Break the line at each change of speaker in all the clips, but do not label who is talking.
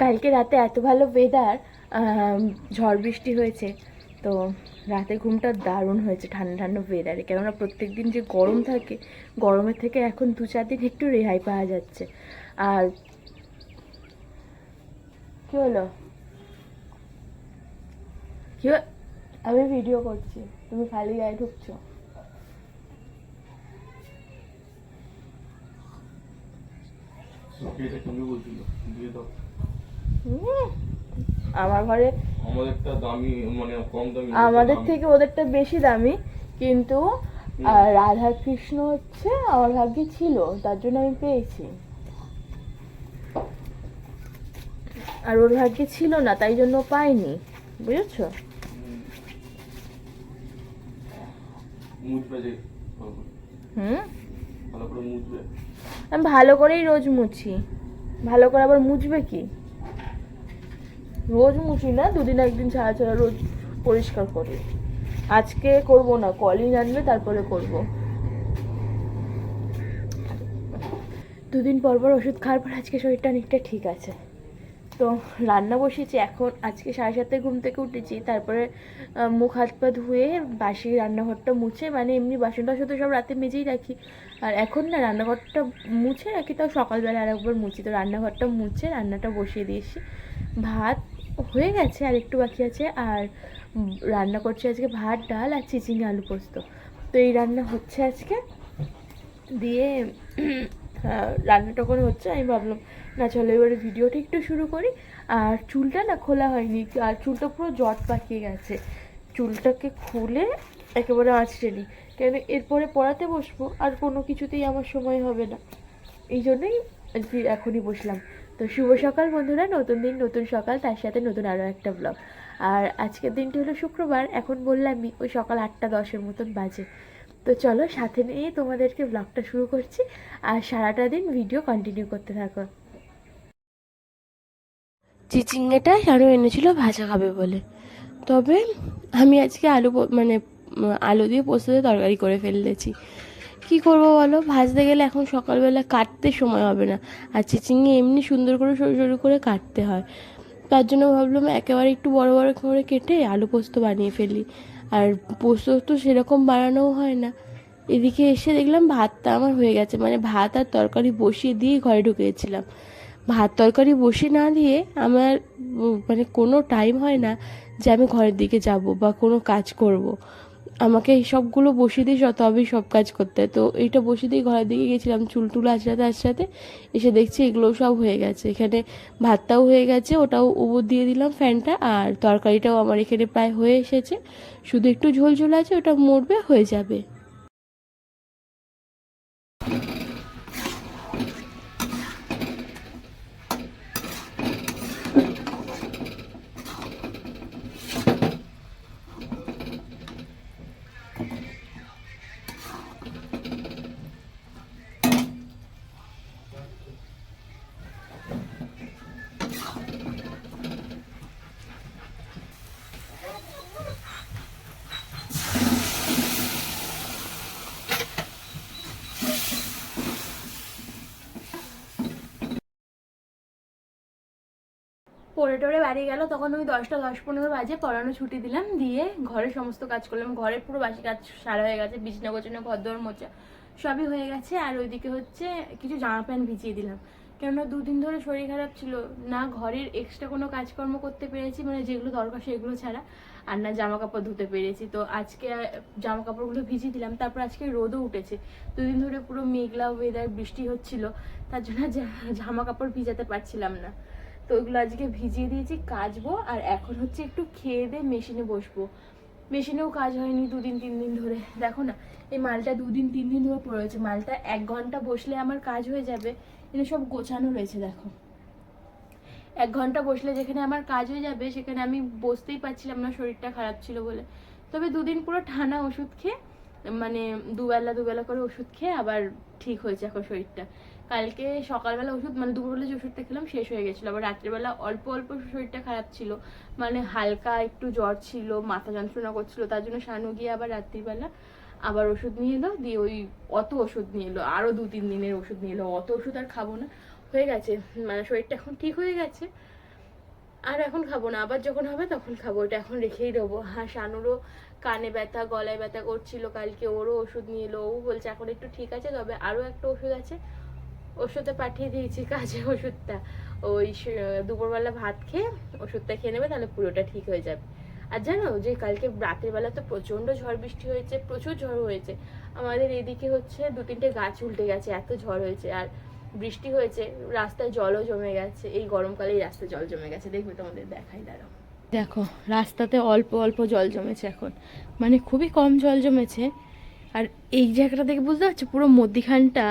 কালকে রাতে এত ভালো ওয়েদার ঝড় বৃষ্টি হয়েছে, তো রাতে ঘুমটা দারুণ হয়েছে ঠান্ডা ঠান্ডা ওয়েদারে কেননা প্রত্যেক দিন যে গরম থাকে, গরমের থেকে এখন দু চার দিন একটু রেহাই পাওয়া যাচ্ছে। আর কি হলো? কি আমি ভিডিও করছি, তুমি খালি গায়ে ঢুকছো।
এটা তুমি বলছিল, দিয়ে দাও।
আমার ঘরে
মানে
আমাদের থেকে ওদেরটা বেশি দামি কিন্তু রাধা কৃষ্ণ হচ্ছে আমার ভাগ্যে ছিল তার জন্য আমি পেয়েছি। আর ওর ভাগ্যে ছিল না তাই জন্য পাইনি বুঝেছ। হুম। আমি ভালো করেই রোজ মুছি। ভালো করে আবার মুছবে কি? রোজ মুছি না, দুদিন একদিন ছাড়া ছাড়া রোজ পরিষ্কার করি। আজকে করব না কলিং আনবে, তারপরে করব। দুদিন পর পর ওষুধ খাওয়ার পর আজকে শরীরটা অনেকটা ঠিক আছে। তো রান্না বসিয়েছি, এখন আজকে সাড়ে সাতটায় ঘুম থেকে উঠেছি, তারপরে মুখ হাত পা ধুয়ে বাসি রান্নাঘরটা মুছে মানে এমনি বাসন টাসন তো সব রাতে মেজেই রাখি। আর এখন না, রান্নাঘরটা মুছে রাখি, তাও সকালবেলা আর একবার মুছি। তো রান্নাঘরটা মুছে, রান্নাটা বসিয়ে দিয়েছি। ভাত হয়ে গেছে আর একটু বাকি আছে আর রান্না করছি আজকে ভাত, ডাল আর চিচিঙ্গে আলু পোস্ত। তো এই রান্না হচ্ছে আজকে। দিয়ে রান্নাটা করে হচ্ছে, আমি ভাবলাম, না চলো এবারে ভিডিওটা একটু শুরু করি। আর চুলটা না খোলা হয়নি, আর চুলটা পুরো জট পাকিয়ে গেছে। চুলটাকে খুলে একেবারে আঁচড়ে নিই। কেন, এরপরে পড়াতে বসবো, আর কোনো কিছুতেই আমার সময় হবে না। এই জন্যই এখনই বসলাম। তো শুভ সকাল বন্ধুরা, নতুন দিন, নতুন সকাল, তার সাথে নতুন আরও একটা ব্লগ আর আজকের দিনটি হলো শুক্রবার, এখন বললামই ওই সকাল আটটা দশের মতন বাজে। তো চলো সাথে নিয়ে তোমাদেরকে ব্লগটা শুরু করছি, আর সারাটা দিন ভিডিও কন্টিনিউ করতে থাকো। চিচিঙ্গেটা শানু এনেছিল, ভাজা খাবে বলে। তবে আমি আজকে আলু মানে আলু দিয়ে পোস্ত তরকারি করে ফেলেছি। কি করব বলো? ভাজতে গেলে এখন সকালবেলা কাটতে সময় হবে না। আর চিচিঙ্গে এমনি সুন্দর করে সরু সরু করে কাটতে হয়। তার জন্য ভাবলাম একেবারে একটু বড় বড় করে কেটে আলু পোস্ত বানিয়ে ফেলি। আর পোস্ত তো সেরকম বানানোও হয় না। এদিকে এসে দেখলাম ভাতটা আমার হয়ে গেছে। মানে ভাত আর তরকারি বসিয়ে দিয়ে ঘরে ঢুকেছিলাম। ভাত তরকারি বসে না দিয়ে আমার মানে কোনো টাইম হয় না যে আমি ঘরের দিকে যাব বা কোনো কাজ করব। আমাকে সবগুলো বসিয়ে দিয়ে তবেই সব কাজ করতে তো এইটা বসিয়ে দিয়ে ঘরের দিকে গেছিলাম চুল টুল আঁচড়াতে আঁচড়াতে এসে দেখছি এগুলো সব হয়ে গেছে। এখানে ভাতটাও হয়ে গেছে, ওটাও উপর দিয়ে দিলাম ফ্যানটা, আর তরকারিটাও আমার এখানে প্রায় হয়ে এসেছে। শুধু একটু ঝোল ঝোল আছে, ওটা মরবে, হয়ে যাবে। বাড়ি গেল, তখন আমি দশটা, দশ, পনেরো বাজে পড়ানো ছুটি দিলাম, দিয়ে ঘরের সমস্ত কাজ করলাম। ঘরের পুরো বাসি কাজ সারা হয়ে গেছে, বিছনা গোছানো ঘর দোর মোচা সবই হয়ে গেছে, আর ওইদিকে হচ্ছে কিছু জামা প্যান্ট ভিজিয়ে দিলাম। কেননা দুদিন ধরে শরীর খারাপ ছিল, না ঘরের এক্সট্রা কোনো কাজকর্ম করতে পেরেছি মানে যেগুলো দরকার সেগুলো ছাড়া, আর না জামা কাপড় ধুতে পেরেছি। তো আজকে জামা কাপড়গুলো ভিজিয়ে দিলাম, তারপর আজকে রোদও উঠেছে। দুদিন ধরে পুরো মেঘলা ওয়েদার বৃষ্টি হচ্ছিল, তার জন্য জামা কাপড় ভিজাতে পারছিলাম না। তো ওইগুলো আজকে ভিজিয়ে দিয়েছি, কাচবো আর এখন হচ্ছে একটু খেয়ে দিয়ে মেশিনে বসবো। মেশিনেও কাজ হয়নি দুদিন, তিন দিন ধরে। দেখো না, এই মালটা দুদিন, তিন দিন ধরে পড়ে রয়েছে। মালটা এক ঘণ্টা বসলে আমার কাজ হয়ে যাবে। কিন্তু সব গোছানো রয়েছে, দেখো। এক ঘণ্টা বসলে যেখানে আমার কাজ হয়ে যাবে, সেখানে আমি বসতেই পারছিলাম না, শরীরটা খারাপ ছিল বলে। তবে দুদিন পুরো ঠান্ডা ওষুধ খেয়ে মানে দুবেলা দুবেলা করে ওষুধ খেয়ে আবার ঠিক হয়েছে এখন শরীরটা। কালকে সকালবেলা ওষুধ মানে দুপুরবেলা যে ওষুধটা খেলাম শেষ হয়ে গেছিল। আবার রাত্রেবেলা অল্প অল্প শরীরটা খারাপ ছিল। মানে হালকা একটু জ্বর ছিল, মাথা যন্ত্রণা করছিল, তার জন্য শানু গিয়ে আবার রাত্রিবেলা আবার ওষুধ নিয়ে এলো। দিয়ে ওই অত ওষুধ নিয়ে এলো আরও দু তিন দিনের ওষুধ নিয়ে এলো। অত ওষুধ আর খাব না। হয়ে গেছে। মানে শরীরটা এখন ঠিক হয়ে গেছে। আর এখন খাব না, আবার যখন হবে তখন খাব ওটা এখন রেখেই দেবো। হ্যাঁ শানুরও কানে ব্যথা, গলায় ব্যথা করছিল কালকে, ওরও ওষুধ নিয়ে এলো, ও বলছে এখন একটু ঠিক আছে, তবে আরও একটা ওষুধ আছে। ওষুধে পাঠিয়ে দিয়েছি কাজে ওষুধটা। ওই দুপুরবেলা ভাত খেয়ে ওষুধটা খেয়ে নেবে, তাহলে পুরোটা ঠিক হয়ে যাবে। আর জানো যে কালকে রাতের বেলা তো প্রচণ্ড ঝড় বৃষ্টি হয়েছে, প্রচুর ঝড় হয়েছে। আমাদের এদিকে হচ্ছে দু তিনটে গাছ উল্টে গেছে, এত ঝড় হয়েছে। আর বৃষ্টি হয়েছে, রাস্তায় জলও জমে গেছে, এই গরমকালেই রাস্তায় জল জমে গেছে। দেখবে তোমাদের দেখাই, দাঁড়াও। দেখো, রাস্তাতে অল্প অল্প জল জমেছে এখন। মানে খুবই কম জল জমেছে। আর এই জায়গাটা দেখে বুঝতে পারছ, পুরো মধ্যিখানটা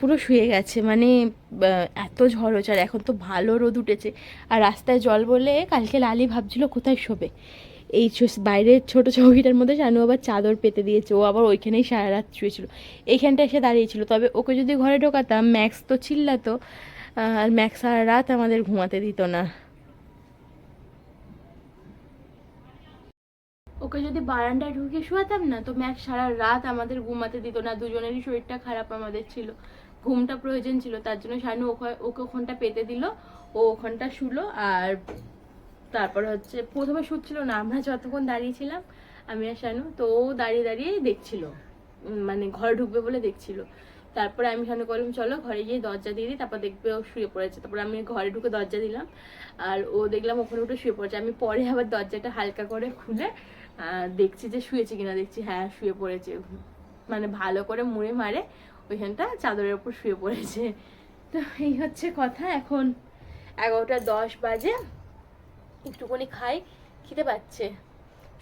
পুরো শুয়ে গেছে। মানে এত ঝড় হচ্ছে আর এখন তো ভালো রোদ উঠেছে। আর রাস্তায় জল বলে কালকে লালি ভাবছিল কোথায় শোবে। এই বাইরের ছোট চৌকিটার মধ্যে শানু আবার চাদর পেতে দিয়েছে। ও আবার ওইখানেই সারা রাত শুয়েছিল। এইখানটা এসে দাঁড়িয়েছিল। তবে ওকে যদি ঘরে ঢোকাতাম, ম্যাক্স তো চিল্লাতো আর ম্যাক্স সারা রাত আমাদের ঘুমাতে দিত না। ওকে যদি বারান্দায় ঢুকে শুয়াতাম না, তো ম্যাক্স সারা রাত আমাদের ঘুমাতে দিত না। দুজনেরই শরীরটা খারাপ আমাদের ছিল। ঘুমটা প্রয়োজন ছিল। তার জন্য শানু ওখা- ওকে ওখানটা পেতে দিল। ও ওখানটা শুলো আর তারপর হচ্ছে প্রথমে শুচ্ছিল না, আমরা যতক্ষণ দাঁড়িয়েছিলাম আমি আর শানু, তো ও দাঁড়িয়ে দাঁড়িয়ে দেখছিল মানে ঘরে ঢুকবে বলে দেখছিল। তারপরে আমি শানু করলাম চলো ঘরে গিয়ে দরজা দিয়ে দিই, তারপর দেখবে ও শুয়ে পড়েছে। তারপর আমি ঘরে ঢুকে দরজা দিলাম, আর ও দেখলাম ওখানে উঠে শুয়ে পড়েছে। আমি পরে আবার দরজাটা হালকা করে খুলে দেখছি যে শুয়েছে কিনা, দেখছি হ্যাঁ শুয়ে পড়েছে। মানে ভালো করে মুড়ে মারে, ওইখানটা চাদরের উপর শুয়ে পড়েছে। তো এই হচ্ছে কথা এখন। এগারোটা দশ বাজে। একটুখানি খাই খেতে পাচ্ছে।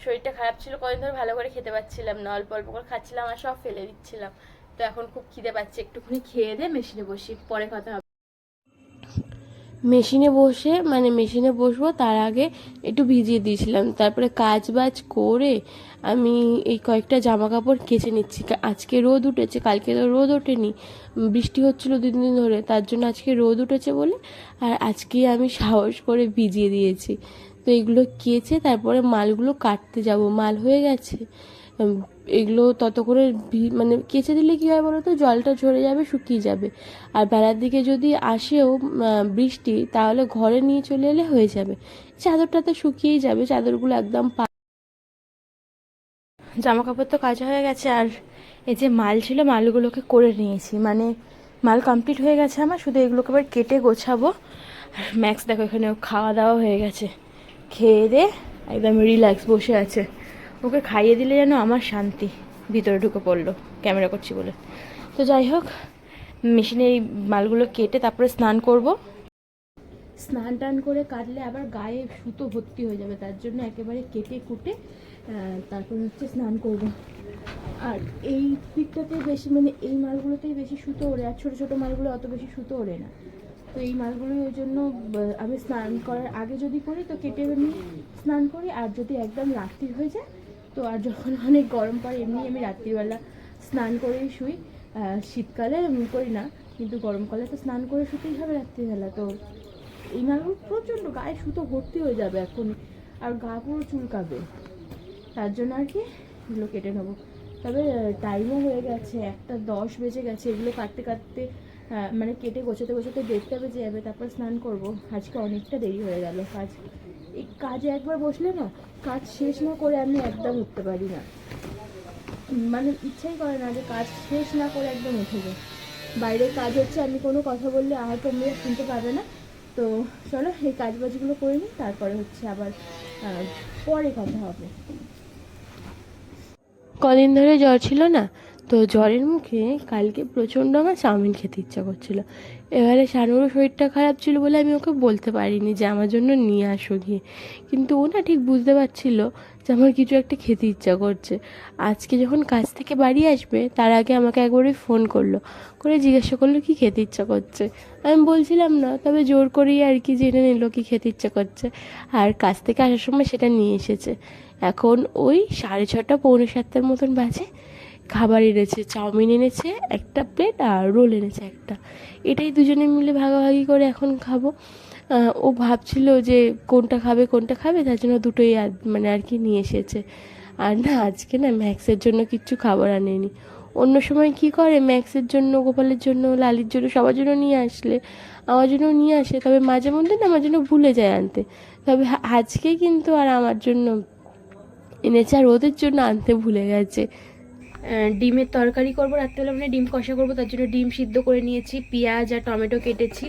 শরীরটা খারাপ ছিল, কদিন ধরে ভালো করে খেতে পাচ্ছিলাম না, অল্প অল্প করে খাচ্ছিলাম আর সব ফেলে দিচ্ছিলাম। তো এখন খুব খিদে পাচ্ছে, একটুখানি খেয়ে দে, মেশিনে বসি, পরে কথা মেশিনে বসে মানে মেশিনে বসবো, তার আগে একটু ভিজিয়ে দিয়েছিলাম। তারপরে কাজ বাজ করে আমি এই কয়েকটা জামা কাপড় কেচে নিচ্ছি। আজকে রোদ উঠেছে, কালকে তো রোদ ওঠেনি। বৃষ্টি হচ্ছিল দুদিন দিন ধরে, তার জন্য আজকে রোদ উঠেছে বলে, আর আজকে আমি সাহস করে ভিজিয়ে দিয়েছি। তো এগুলো কেচে তারপরে মালগুলো কাটতে যাব। মাল হয়ে গেছে। এগুলো তত করে মানে কেচে দিলে কী হয় বলো তো জলটা ঝরে যাবে, শুকিয়ে যাবে। আর বেলার দিকে যদি আসেও বৃষ্টি, তাহলে ঘরে নিয়ে চলে এলে হয়ে যাবে। চাদরটা তো শুকিয়েই যাবে, চাদরগুলো একদম পা জামা কাপড় তো কাজ হয়ে গেছে, আর এই যে মাল ছিল, মালগুলোকে করে নিয়েছি। মানে মাল কমপ্লিট হয়ে গেছে আমার, শুধু এগুলোকে এবার কেটে গোছাবো। আর ম্যাক্স দেখো এখানে খাওয়া দাওয়া হয়ে গেছে। খেয়ে দে, একদম রিল্যাক্স বসে আছে। ওকে খাইয়ে দিলে যেন আমার শান্তি ভিতরে ঢুকে পড়ল, ক্যামেরা করছি বলে। তো যাই হোক মেশিনে এই মালগুলো কেটে তারপরে স্নান করব। স্নান টান করে কাটলে আবার গায়ে সুতো ভর্তি হয়ে যাবে, তার জন্য একেবারে কেটে কুটে তারপর হচ্ছে স্নান করব। আর এই দিকটাতে বেশি মানে এই মালগুলোতেই বেশি সুতো ওড়ে, আর ছোটো ছোটো মালগুলো অত বেশি সুতো ওড়ে না। তো এই মালগুলোই ওই জন্য আমি স্নান করার আগে যদি করি, তো কেটে আমি স্নান করি, আর যদি একদম রাত্রি হয়ে যায় তো আর যখন অনেক গরম পড়ে, এমনি আমি রাত্রিবেলা স্নান করেই শুই। শীতকালে করি না, কিন্তু গরমকালে তো স্নান করে শুতেই হবে রাত্রিবেলা। তো এই মালগুলো প্রচণ্ড গায়ে সুতো ভর্তি হয়ে যাবে এখন, আর গা পুরো চুলকাবে। তার জন্য আর কি এগুলো কেটে নেব। তবে টাইমও হয়ে গেছে, একটা দশ বেজে গেছে। এগুলো কাটতে কাটতে মানে কেটে গোছাতে গোছাতে দেড়টা বেজে যাবে তারপর স্নান করব। আজকে অনেকটা দেরি হয়ে গেল কাজ। এই কাজে একবার বসলে না, কাজ শেষ না করে আমি একদম উঠতে পারি না। মানে ইচ্ছাই করে না যে কাজ শেষ না করে একদম উঠে যায়। বাইরের কাজ হচ্ছে, আমি কোনো কথা বললে আর তোমরা শুনতে পাবে না। তো চলো, এই কাজ বাজগুলো করে নিই, তারপরে হচ্ছে আবার পরে কথা হবে। কদিন ধরে জ্বর ছিল না? তো জ্বরের মুখে কালকে প্রচণ্ড আমার চাউমিন খেতে ইচ্ছা করছিল। এবারে শানুরও শরীরটা খারাপ ছিল বলে আমি ওকে বলতে পারিনি যে আমার জন্য নিয়ে আসো গিয়ে। কিন্তু ও না ঠিক বুঝতে পারছিল যে আমার কিছু একটা খেতে ইচ্ছা করছে। আজকে যখন কাজ থেকে বাড়ি আসবে, তার আগে আমাকে একবারই ফোন করল। করে জিজ্ঞাসা করল, কি খেতে ইচ্ছা করছে? আমি বলছিলাম না, তবে জোর করেই আর কি জেনে নিল কি খেতে ইচ্ছা করছে। আর কাজ থেকে আসার সময় সেটা নিয়ে এসেছে। এখন ওই সাড়ে ছটা পৌনে সাতটার মতন বাজে। খাবার এনেছে, চাউমিন এনেছে, একটা প্লেট আর রোল এনেছে একটা। এটাই দুজনে মিলে ভাগাভাগি করে এখন খাব। ও ভাবছিল যে কোনটা খাবে কোনটা খাবে, তার জন্য দুটোই মানে আর কি নিয়ে এসেছে। আর না, আজকে না ম্যাক্সের জন্য কিচ্ছু খাবার আনেনি। অন্য সময় কি করে, ম্যাক্সের জন্য, গোপালের জন্য, লালির জন্য, সবার জন্য নিয়ে আসলে।
আমার জন্য নিয়ে আসে, তবে মাঝে মধ্যে না আমার জন্য ভুলে যায় আনতে। তবে আজকে কিন্তু আর আমার জন্য এনেছে আর ওদের জন্য আনতে ভুলে গেছে।
ডিমের তরকারি করব। রাত্রেবেলা মানে ডিম কষা করব, তার জন্য ডিম সিদ্ধ করে নিয়েছি, পেঁয়াজ আর টমেটো কেটেছি।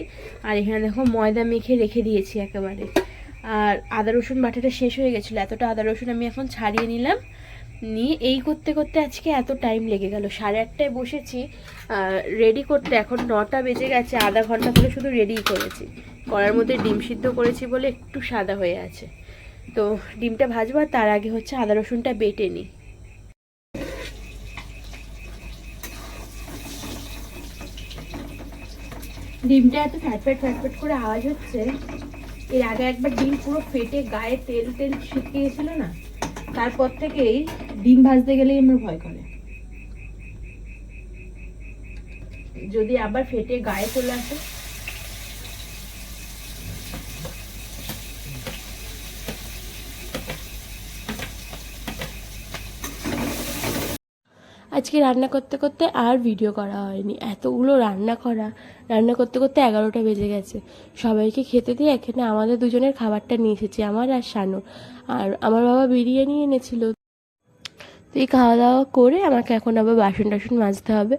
আর এখানে দেখো ময়দা মেখে রেখে দিয়েছি একেবারে। আর আদা, রসুন বাটাটা শেষ হয়ে গেছিল, এতটা আদা, রসুন আমি এখন ছাড়িয়ে নিলাম। নিয়ে এই করতে করতে আজকে এত টাইম লেগে গেল। সাড়ে আটটায় বসেছি রেডি করতে এখন নটা বেজে গেছে, আধা ঘণ্টা ধরে শুধু রেডিই করেছি। করার মধ্যে ডিম সিদ্ধ করেছি বলে একটু সাদা হয়ে আছে। তো ডিমটা ভাজবো আর তার আগে হচ্ছে আদা, রসুনটা বেটে নিই। ডিমটা এত ফ্যাটফ্যাট ফ্যাটফ্যাট করে আওয়াজ হচ্ছে। এর আগে একবার ডিম পুরো ফেটে গায়ে তেল তেল ছিটকে গেছিল না? তারপর থেকেই ডিম ভাজতে গেলেই আমার ভয় করে। যদি আবার ফেটে গায়ে চলে আসে
আজকে রান্না করতে করতে আর ভিডিও করা হয়নি। এতগুলো রান্না করা। রান্না করতে করতে এগারোটা বেজে গেছে। সবাইকে খেতে দিয়ে এখানে আমাদের দুজনের খাবারটা নিয়ে এসেছি, আমার আর শানু আর আমার বাবা বিরিয়ানি এনেছিল। তো এই খাওয়া দাওয়া করে আমাকে এখন আবার বাসন টাসন মাজতে হবে।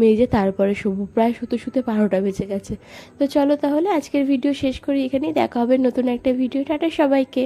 মেজে তারপরে শুভ প্রায় শুতে শুতে বারোটা বেজে গেছে। তো চলো তাহলে আজকের ভিডিও শেষ করি এখানেই। দেখা হবে নতুন একটা ভিডিও টাটা সবাইকে।